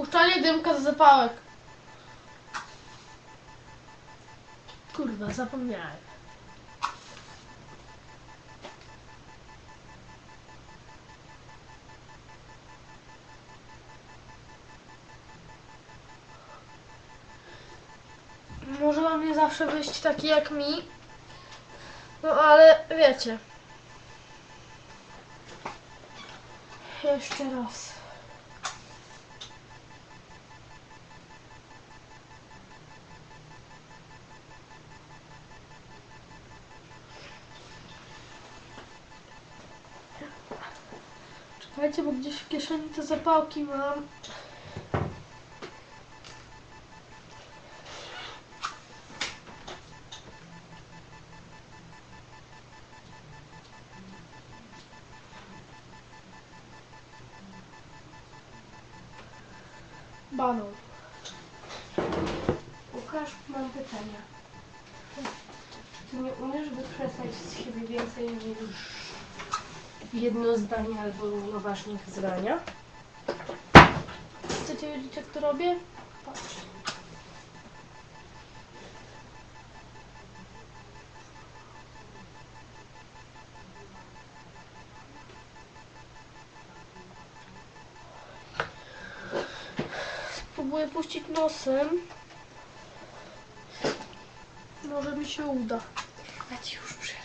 Puszczanie dymka z zapałek. Kurwa, zapomniałem. Może wam nie zawsze wyjść taki jak mi. No ale wiecie. Jeszcze raz. Czekajcie, bo gdzieś w kieszeni te zapałki mam. Baną. Łukasz, mam pytanie. Ty nie umiesz wykresać z siebie więcej niż jedno zdanie albo równoważnych zdania? Chcecie wiedzieć, jak to robię? Patrz. Spróbuję puścić nosem. Może mi się uda. Ja ci już przyjadę.